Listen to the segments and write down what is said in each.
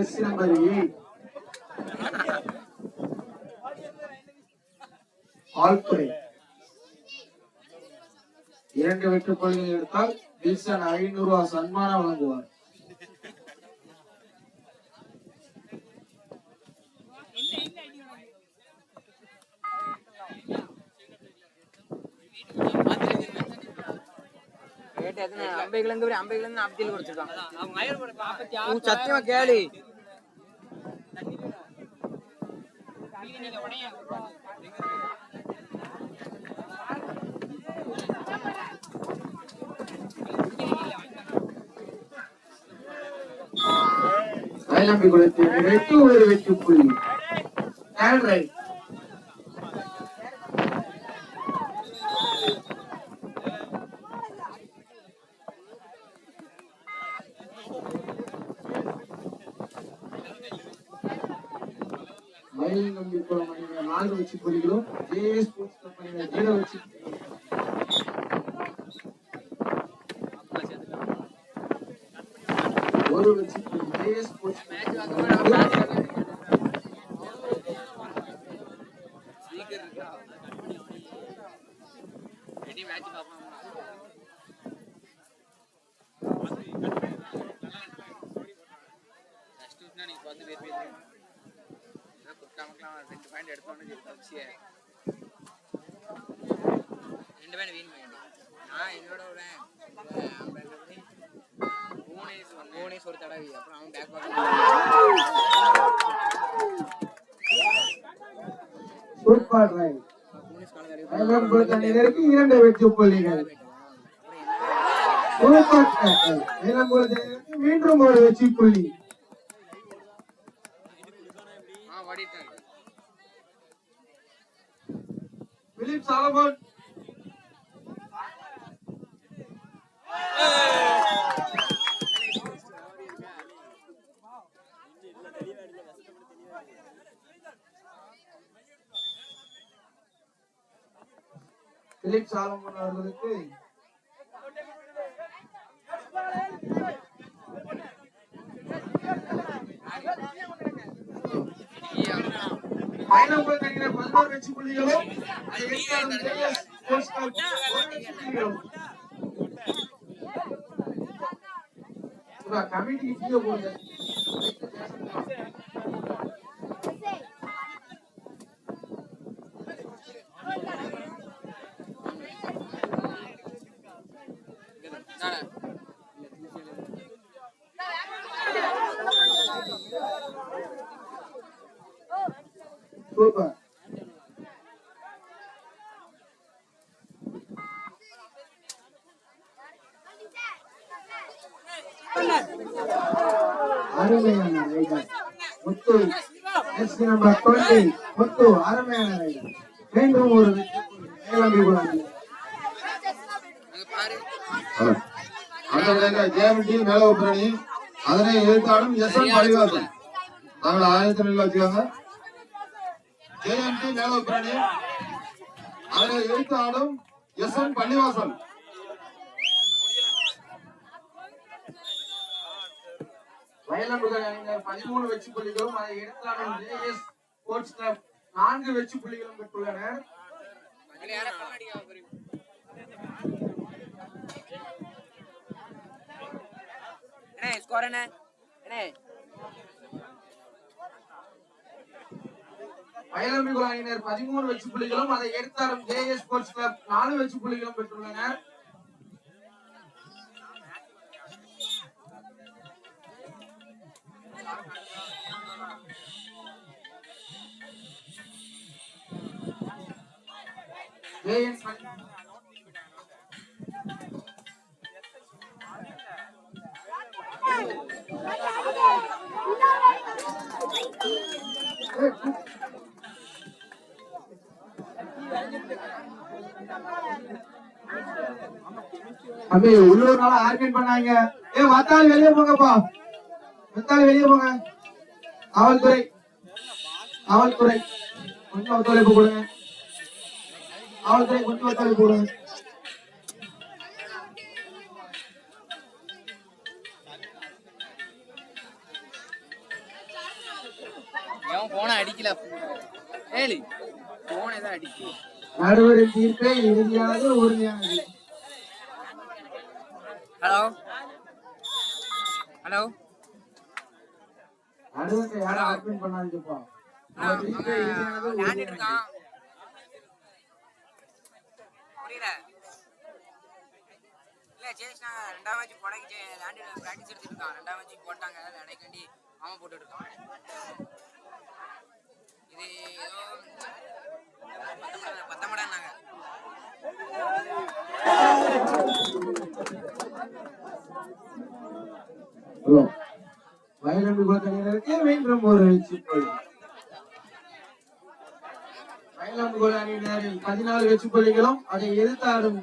Chess number eight ஆழ்துறை இரண்டு வெற்றி புள்ளிகள் எடுத்தால் வில்சன் ஐநூறு ரூபாய் சன்மானம் வழங்குவார். ஐம்பதுல இருந்து ஐம்பதுல இருந்து சத்தியமா கேளு. வயலம்பி குளத்தில் நிறைத்து ஒரு வெற்றி புள்ளி. ரைட் மயில் நம்பி குளம் நான்கு ஸ்போர்ட்ஸ் கம்பெனியினர் ஜீரோ வச்சு ஒரு வெற்றி புள்ளி ஸ்போர்ட்ஸ் ரெண்டு பாயிண்ட் எடுத்தோன்னு தப்பிச்சியே ரெண்டு பாயிண்ட் வீண் பண்ணி நான் என்னோட விடேன் ஒரு தடவை அப்புறம் அவன் பேக் இரண்டு வெற்றி புள்ளிகள். மீண்டும் ஒரு வெற்றி புள்ளி. பிலிப் சாலமன் பிலிப் சாலமன் அவர்களுக்கு பயணம் தங்கின பதினோரு வெற்றி புள்ளிகளும் ஸ்போர்ட்ஸ் கிளப் ஒரு வெற்றி புள்ளிகளும் சுதா, கமிட்டிக்கு கீழே போடுங்க சூப்பர் அருமையான rider. Muthu number twenty Muthu அருமையான ரைடர். மீண்டும் ஒரு அதனை எதிர்த்தாலும் எஸ் என் பழிவாசன் நாங்கள் ஆயிரத்தி நிலை வச்சுக்காங்க ஜேஎம்டி மேலோபுரணி அதனை எதிர்த்தாலும் எஸ் என் பள்ளிவாசல். வயலம்புகள் அணியினர் பதிமூணு வெற்றி புள்ளிகளும் அதை ஜேஎஸ் ஸ்போர்ட்ஸ் கிளப் நான்கு வெற்றி புள்ளிகளும் பெற்றுள்ளனர் ஸ்கோர் என்ன அணியினர் பதிமூணு வெற்றி புள்ளிகளும் அதை எடுத்தாலும் ஜேஎஸ் ஸ்போர்ட்ஸ் கிளப் நாலு வெற்றி புள்ளிகளும் பெற்றுள்ளனர் அம்மே தம்பி உள்ளூர்னால ஆர்கன் பண்ணாங்க ஏ வத்தாளி வெளியே போங்கப்பா. வத்தாளி வெளியே போங்க. காவல்துறை. காவல்துறை. கொஞ்சம் ஒத்துழைப்பு கொடுங்க. காவல்துறை கொண்டு வந்தாலே போடுங்க போன அடிக்கல? போன ஏதாவது அடிக்கல நடுவரின் தீர்ப்பே இறுதியானது உறுதியானது ஹலோ ஹலோ நடுவங்க யாரும் அட்மிட் பண்ணாதீங்கப்பா புரியல இல்ல சேஷ்னா ரெண்டாம் மேட்ச் போடக்கு விளையாண்டு பிராக்டிஸ் எடுத்துட்டு இருக்கான் ரெண்டாம் மேட்ச் போட்டாங்க. இடைக்காண்டி அவன் போட்டுட்டு இருக்கான் இது ஏதோ பத்தமடான்னாங்க ஹலோ. வயலண்டு குலத்தணியினருக்கு மீண்டும் ஒரு சிப்பொழி. வயலண்டு குல அணியினரில் பதினாலு வெற்றி புள்ளிகளும் அதை எதிர்த்தாடும்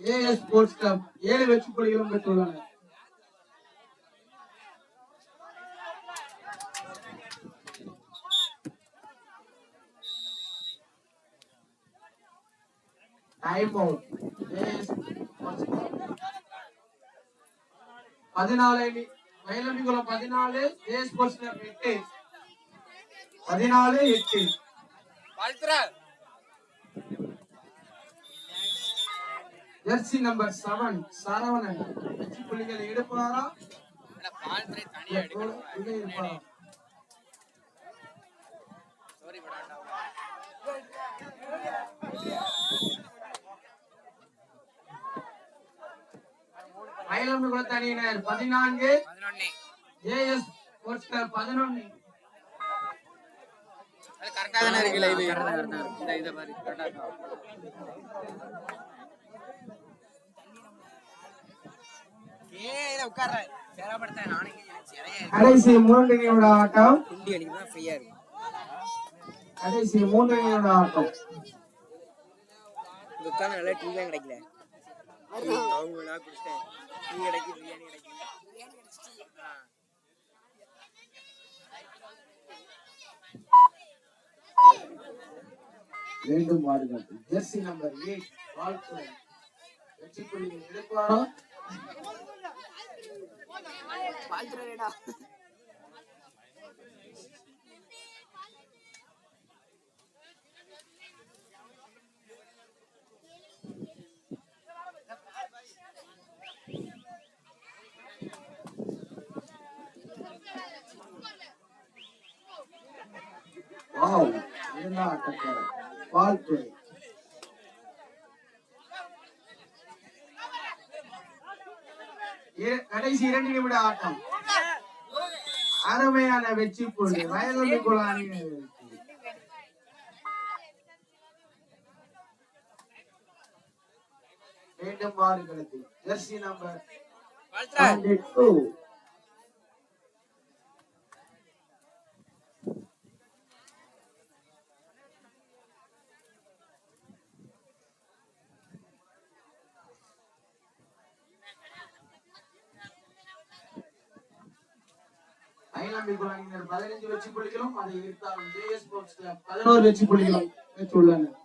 ஏஎஸ் ஸ்போர்ட்ஸ் கிளப் ஏழு வெற்றி புள்ளிகளும் பெற்றுள்ளனர் டைம் அவுட் பதினாலு மயிலம்பிக்குளம் பதினாலு ஏ ஸ்போர்ட்ஸ் கிளப் எட்டு. பதினாலு எட்டு. Jersey number seven Saravanan. வெற்றி புள்ளிகள் எடுப்பாரா? குளத்தணியினர் பதினான்கு. ஸ்போர்ட்ஸ் கிளப் பதினொன்னு அது கரெக்டா தானே இருக்கு லைவ் இந்த இத பாரு கரெக்டா இருக்கா. ஏய் உட்கார்ற. சேரப்படுத்த நானே கடைசி ஆட்டம். குண்டி அடிக்கு தான் ஃப்ரீயா இருக்கு. கடைசி மூன்று நிமிட ஆட்டம் உட்கார்ந்து நல்லா கிடைக்கல. அவங்க நான் குடிச்சிட்டேன் டீ கிடைக்கு பிரியாணி கிடைக்கு. மீண்டும் வாருங்கள் ஜெர்சி நம்பர் எயிட் வாழ்த்துறை. வெற்றி புள்ளிகள் எடுப்பாரா வாவ் இரண்டாம் ஆட்டக்காரர் வாழ்த்துறை. கடைசி இரண்டு நிமிட ஆட்டம். அருமையான வெற்றி புள்ளி குழானியின் வெற்றி. மீண்டும் மாறுகிறது. ஜெர்சி நம்பர் வாழ்த்துறா 22 ஐலாம்பி குழாயினர் பதினைந்து வெற்றி புள்ளிகளும் அதை ஈர்த்தாலும் ஜேஎஸ் ஸ்போர்ட்ஸ் கிளப் பதினோரு வெற்றி புள்ளிகளும் பெற்றுள்ளனர்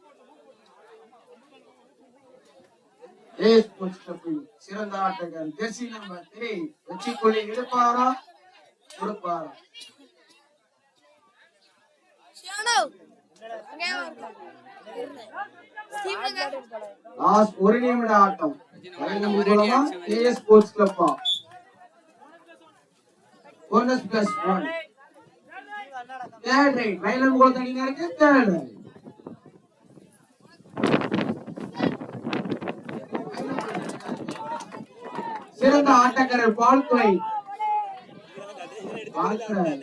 ஜேஎஸ் ஸ்போர்ட்ஸ் கிளப்பில் சிறந்த ஆட்டக்காரர் ஜெர்சி நம்பர் த்ரீ வெற்றி புள்ளி எடுப்பாரா? கொடுப்பாரா? ஒரு நிமிட ஆட்டம். குளமா JS sports கிளப்பா? Bonus plus one third right வயலன் கோல் தனியா இருக்கு தேர்ட் ரைட் சிறந்த ஆட்டக்காரர் பால்துறை பால்துறை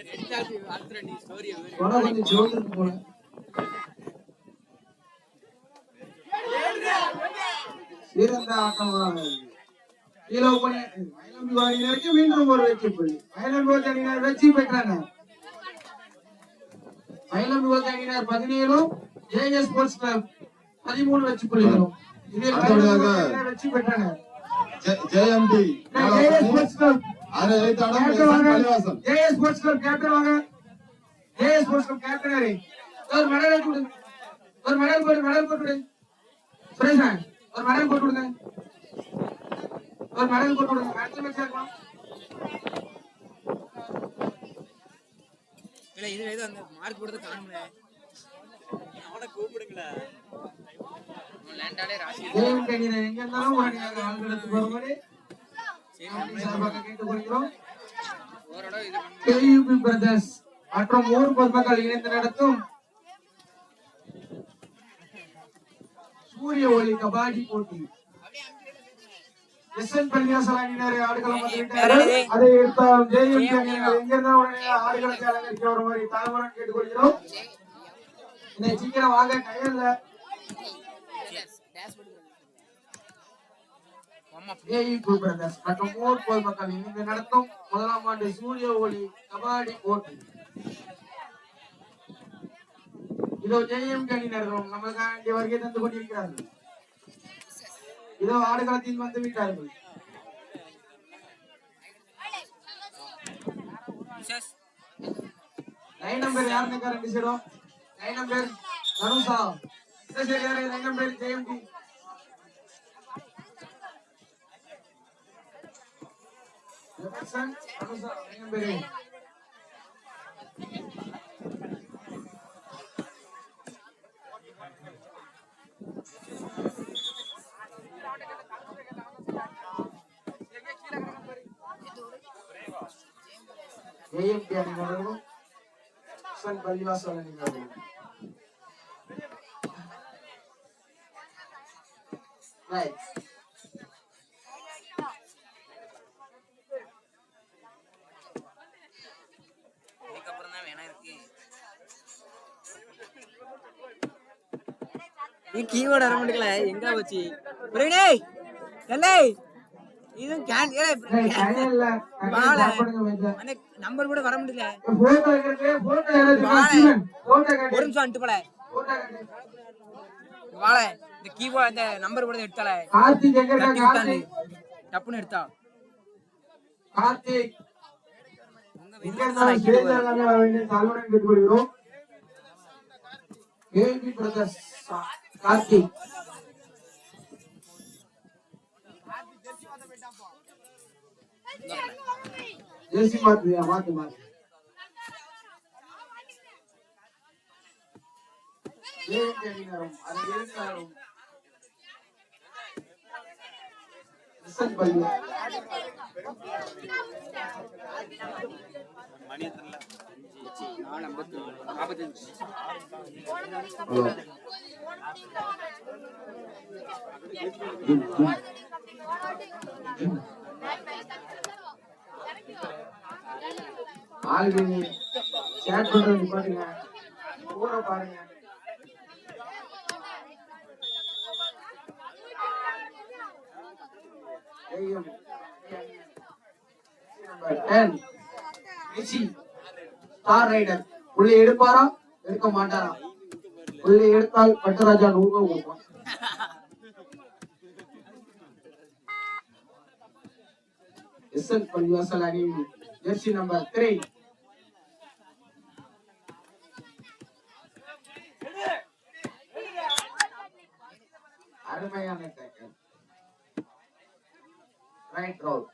போல சிறந்த ஆட்டமாக கீழே பண்ணி வயலம்பி வாடினருக்கு மீண்டும் ஒரு வெற்றி புள்ளி வயலம்பி அணியினர் வெற்றி பெற்றாங்க. வயலம்பி அணியினர் பதினேழும் ஜேஎஸ் ஸ்போர்ட்ஸ் கிளப் பதிமூணு வெற்றி புள்ளிகளும் இதில் அடுத்தபடியாக அணியினர் வெற்றி பெற்றனர் Jayam T JS sports club. Captain Pallivasal JS sports club captain வாங்க. ஜேஎஸ் ஸ்போர்ட்ஸ் கிளப் கேப்டனரே ஒரு மெடல் கொடு. ஒரு மெடல் போடு மெடல் போட்டு ஒரு மெடல் போட்டு ஒரு மெடல் போட்டு விடுங்க அடுத்த மேட்ச் இருக்கலாம். இல்ல இதுல ஏதோ அந்த மார்க் போடுறது காணும்ல. அவனை கூப்பிடுங்களா. எங்க இருந்தாலும் கேட்டுக்கொள்கிறோம் பண்ணி கேயூபி பிரதர்ஸ் மற்றும் ஊர் பொதுமக்கள் இணைந்து நடத்தும் சூரிய ஒளி கபாடி போட்டி. எஸ் என் பள்ளியாசல் அணியினர் ஆடுகளம் வந்துவிட்டார்கள் அதை எடுத்தால் ஜெயம் அணியினர் எங்கிருந்தா உடனே ஆடுகளத்தை அலங்கரிக்க வருமாறு தாழ்வான கேட்டுக்கொள்கிறோம். இந்த சீக்கிரம் வாங்க. கையில பிரதர்ஸ் மற்றும் ஊர் பொதுமக்கள் இணைந்து நடத்தும் முதலாம் ஆண்டு சூரிய ஒளி கபாடி போட்டி. இதோ ஜெயம் கணினர்களும் நம்மளுக்காக இங்கே வருகை தந்து கொண்டிருக்கிறார்கள். இதோ ஆடுகளத்தில் வந்து விட்டார்கள் மிஸ்ஸஸ் லைன் நம்பர் யாருன்னு ரெண்டு சைடும் லைன் நம்பர் தனுஷா இந்த சைடு யாரு line number Jayam T Jefferson Dhanusha line number AMP அணியினரும் சன் பள்ளிவாசல் அணியினரும். ரைட் நீ கீபோர்டு வர முடியல எங்க போச்சு? பிரவீனே எல்லை இதுவும் கேன் ஏய் டேய், கையில வாழை. கையில பண்ணுங்க வைக்க. அந்த நம்பர் கூட வர முடியல. ஒரு நிமிஷம் வந்துட்டு போல. வாழ. இந்த கீபோர்டு அந்த நம்பர் கூட எடுத்தால. கார்த்திக் கார்த்திக்? டப்புன்னு எடுத்தா. கார்த்திக். உங்க ஜெர்சி மாத்து மாத்து மாத்து ஏன் தெரியும் அது இருந்தாலும் மிஸ்ஸன் பள்ளி நாலு ஐம்பத்தி நாற்பத்தஞ்சு ஆளுங்க சேட் பண்றது பாருங்க. ஊர பாருங்க. நம்பர் 10 மெஸ்ஸி ஸ்டார் ரைடர் உள்ளே எடுப்பாரா? எடுக்க மாட்டாரா? உள்ளே எடுத்தால் பட்டராஜா நூறு ரூபாய் கொடுப்பான். எஸ் எல் பள்ளிவாசல் அணி ஜெர்சி நம்பர் த்ரீ అడుమయాన్ని రైట్ రౌట్